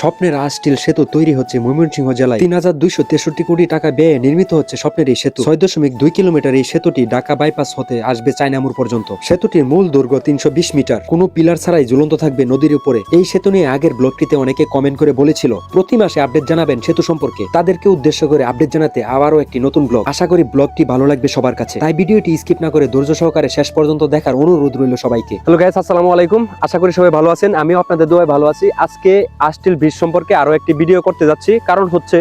স্বপ্নের আস্টিল সেতু তৈরি হচ্ছে ময়মনসিংহ জেলায়। তিন হাজার দুইশো তেষট্টি কোটি টাকা ব্যয়ে নির্মিত হচ্ছে স্বপ্নের এই সেতু। ছয় দশমিক দুই কিলোমিটার এই সেতুটি ঢাকা বাইপাস হতে আসবে চায়নামুর পর্যন্ত। সেতুটির মূল দৈর্ঘ্য তিনশো বিশ মিটার। কোনো পিলার ছাড়াই ঝুলন্ত থাকবে নদীর উপরে। এই সেতু নিয়ে আগের ব্লগটিতে অনেকে কমেন্ট করে বলেছিল, প্রতি মাসে আপডেট জানাবেন সেতু সম্পর্কে। তাদেরকে উদ্দেশ্য করে আপডেট জানাতে আবারও একটি নতুন ব্লগ। আশা করি ব্লগটি ভালো লাগবে সবার কাছে। তাই ভিডিওটি স্কিপ না করে ধৈর্য সহকারে শেষ পর্যন্ত দেখার অনুরোধ রইল সবাইকে। হ্যালো গাইস আসসালামু আলাইকুম। আশা করি সবাই ভালো আছেন। আমিও আপনাদের দোয়ায় ভালো আছি। আজকে আস্টিল ব্রিজ সম্পর্কে আরও একটি ভিডিও করতে যাচ্ছি। কারণ হচ্ছে,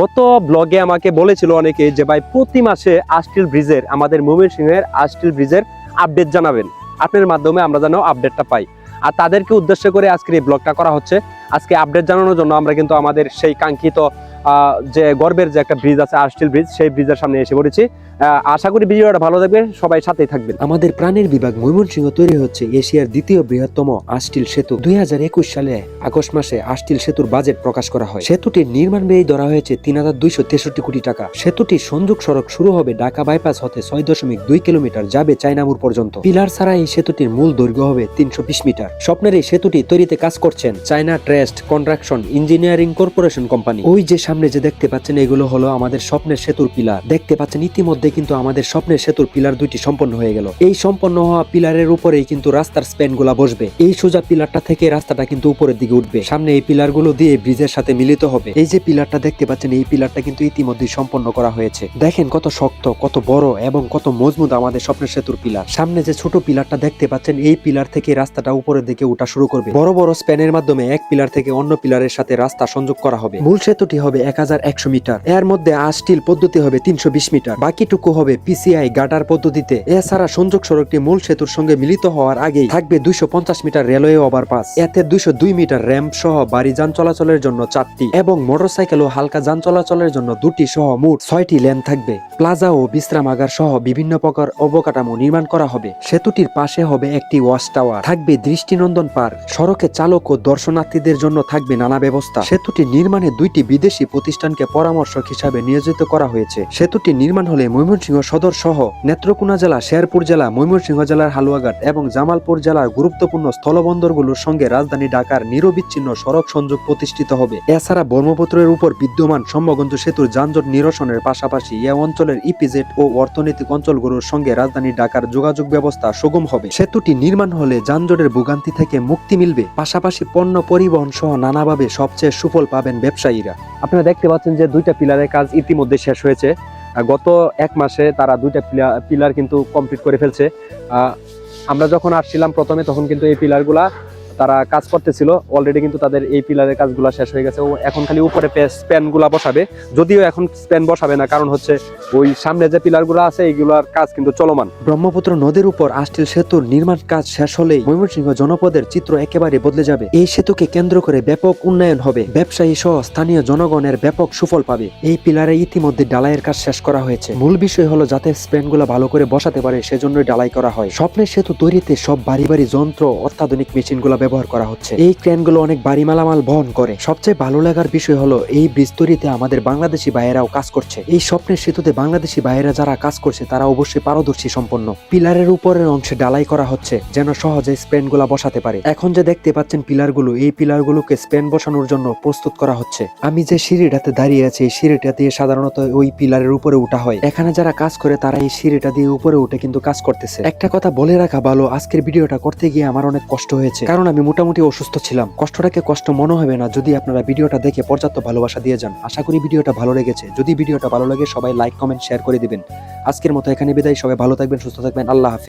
গত ব্লগে আমাকে বলেছিল অনেকে যে, ভাই, প্রতি মাসে আস্টিল ব্রিজের আমাদের ময়মনসিংহের আস্টিল ব্রিজের আপডেট জানাবেন। আপনার মাধ্যমে আমরা যেন আপডেটটা পাই। আর তাদেরকে উদ্দেশ্য করে আজকের এই ব্লগটা করা হচ্ছে। আজকে আপডেট জানানোর জন্য আমরা কিন্তু আমাদের সেই কাঙ্ক্ষিত যে গর্বের যে একটা ব্রিজ আছে আস্টিল ব্রিজ সেই ব্রিজের সামনে এসে পড়েছি। আশা করি ভিডিওটা ভালো থাকবে সবাই সাথেই থাকবেন। আমাদের প্রাণের বিভাগ ময়মনসিংহ তৈরি হচ্ছে এশিয়ার দ্বিতীয় বৃহত্তম আস্টিল সেতু। দুই সালে আগস্ট মাসে আস্টিল সেতুর বাজেট প্রকাশ করা হয়। সেতুটির নির্মাণ ব্যয় ধরা হয়েছে তিন হাজার দুইশো তেষট্টি কোটি টাকা। সেতুটির সংযোগ সড়ক শুরু হবে ঢাকা বাইপাস হতে ছয় দশমিক দুই কিলোমিটার, যাবে চাইনামুর পর্যন্ত। পিলার ছাড়া এই সেতুটির মূল দৈর্ঘ্য হবে তিনশো বিশ মিটার। স্বপ্নের এই সেতুটি তৈরিতে কাজ করছেন China ট্রেস্ট construction engineering corporation company. ওই যে সামনে যে দেখতে পাচ্ছেন, এগুলো হলো আমাদের স্বপ্নের সেতুর পিলার। দেখতে পাচ্ছেন, ইতিমধ্যে কিন্তু আমাদের স্বপ্নের সেতুর পিলার দুইটি সম্পন্ন হয়ে গেল। এই সম্পন্ন হওয়া পিলারের উপরেই কিন্তু রাস্তার স্প্যানগুলা বসবে। এই সোজা পিলারটা থেকে রাস্তাটা কিন্তু উপরের দিকে উঠবে। সামনে এই পিলারগুলো দিয়ে ব্রিজের সাথে মিলিত হবে। এই যে পিলারটা দেখতে পাচ্ছেন, এই পিলারটা কিন্তু ইতিমধ্যেই সম্পন্ন করা হয়েছে। দেখেন কত শক্ত, কত বড় এবং কত মজবুত আমাদের স্বপ্নের সেতুর পিলার। সামনে যে ছোট পিলারটা দেখতে পাচ্ছেন, এই পিলার থেকে রাস্তাটা উপরের দিকে উঠা শুরু করবে। বড় বড় স্প্যানের মাধ্যমে এক পিলার থেকে অন্য পিলারের সাথে রাস্তা সংযোগ করা হবে। মূল সেতুটি হবে এক হাজার একশো মিটার। এর মধ্যে আস্টিল পদ্ধতি হবে তিনশো বিশ মিটার। বাকিটুকু হবে পিসিআই গাটার পদ্ধতিতে। এছাড়া সংযোগ সড়কটি মূল সেতুর সঙ্গে মিলিত হওয়ার আগেই থাকবে দুইশো পঞ্চাশ মিটার রেলওয়ে ওভারপাস। এতে দুইশো দুই মিটার র্যাম্প সহ বাড়ি যান চলাচলের জন্য চারটি এবং মোটরসাইকেল ও হালকা যান চলাচলের জন্য দুটি সহ মোট ছয়টি লেন থাকবে। প্লাজা ও বিশ্রামাগার সহ বিভিন্ন প্রকার অবকাঠামো নির্মাণ করা হবে। সেতুটির পাশে হবে একটি ওয়াচ টাওয়ার। থাকবে দৃষ্টিনন্দন পার্ক। সড়কে চালক ও দর্শনার্থীদের জন্য থাকবে নানা ব্যবস্থা। সেতুটি নির্মাণে দুইটি বিদেশি প্রতিষ্ঠানকে পরামর্শক হিসাবে নিয়োজিত করা হয়েছে। সেতুটি নির্মাণ হলে ময়মনসিংহ সদর সহ নেত্রকোনা জেলা, শেরপুর জেলা, ময়মনসিংহ জেলার হালুয়াঘাট এবং জামালপুর জেলার গুরুত্বপূর্ণ স্থলবন্দরগুলোর সঙ্গে রাজধানী ঢাকার নিরবিচ্ছিন্ন সড়ক সংযোগ প্রতিষ্ঠিত হবে। এছাড়া ব্রহ্মপুত্রের উপর বিদ্যমান সম্মগঞ্জ সেতুর যানজট নিরসনের পাশাপাশি এ অঞ্চলের ইপিজেড ও অর্থনৈতিক অঞ্চলগুলোর সঙ্গে রাজধানী ঢাকার যোগাযোগ ব্যবস্থা সুগম হবে। সেতুটি নির্মাণ হলে যানজটের ভোগান্তি থেকে মুক্তি মিলবে। পাশাপাশি পণ্য পরিবহন সহ নানাভাবে সবচেয়ে সুফল পাবেন ব্যবসায়ীরা। আপনারা দেখতে পাচ্ছেন যে দুইটা পিলারের কাজ ইতিমধ্যে শেষ হয়েছে। গত এক মাসে তারা দুইটা পিলার কিন্তু কমপ্লিট করে ফেলছে। আমরা যখন আসছিলাম প্রথমে, তখন কিন্তু এই পিলারগুলা তারা কাজ করতেছিল অলরেডি কিন্তু তাদের এই পিলারের কাজগুলো শেষ হয়ে গেছে। ও এখন খালি উপরে স্প্যানগুলা বসাবে। যদিও এখন স্প্যান বসাবে না, কারণ হচ্ছে ওই সামনে যে পিলারগুলো আছে, এইগুলার কাজ কিন্তু চলমান। ব্রহ্মপুত্র নদীর উপর আস্টিল সেতুর নির্মাণ কাজ শেষ হলেই ময়মনসিংহ জনপদের চিত্র একেবারে বদলে যাবে। এই সেতুকে কেন্দ্র করে ব্যাপক উন্নয়ন হবে। ব্যবসায়ী সহ স্থানীয় জনগণের ব্যাপক সুফল পাবে। এই পিলারে ইতিমধ্যে ডালাইয়ের কাজ শেষ করা হয়েছে। মূল বিষয় হলো যাতে স্প্যানগুলো ভালো করে বসাতে পারে, সেজন্যই ডালাই করা হয়। স্বপ্নের সেতু তৈরিতে সব বাড়ি বাড়ি যন্ত্র, অত্যাধুনিক মেশিনগুলো ব্যবহার করা হচ্ছে। এই ক্রেনগুলো অনেক বাড়ি মালামাল বহন করে। সবচেয়ে ভালো লাগার বিষয় হলো, এই ব্রিজ তৈরিতে আমাদের বাংলাদেশি ভাইয়েরাও কাজ করছে। এই স্বপ্নের সেতুতে বাংলাদেশি ভাইয়েরা যারা কাজ করছে, তারা অবশ্যই পারদর্শী সম্পন্ন। পিলারের উপরের অংশে ডালাই করা হচ্ছে, যেন সহজে স্পেনগুলা বসাতে পারে। এখন যে দেখতে পাচ্ছেন পিলারগুলো, এই পিলারগুলোকে স্পেন বসানোর জন্য প্রস্তুত করা হচ্ছে। আমি যে সিঁড়িটাতে দাঁড়িয়ে আছি, এই সিঁড়িটা দিয়ে সাধারণত ওই পিলারের উপরে উঠা হয়। এখানে যারা কাজ করে, তারা এই সিঁড়িটা দিয়ে উপরে উঠে কিন্তু কাজ করতেছে। একটা কথা বলে রাখা ভালো, আজকের ভিডিওটা করতে গিয়ে আমার অনেক কষ্ট হয়েছে। কারণ আমি মোটামুটি অসুস্থ ছিলাম। কষ্টটাকে কষ্ট মনে হবে না যদি আপনারা ভিডিওটা দেখে পর্যাপ্ত ভালোবাসা দিয়ে যান। আশা করি ভিডিওটা ভালো লেগেছে। যদি ভিডিওটা ভালো লাগে সবাই লাইক, কমেন্ট শেয়ার করে দিবেন। আজকের মতো এখানে বিদায়। সবাই ভালো থাকবেন, সুস্থ থাকবেন। আল্লাহ হাফিজ।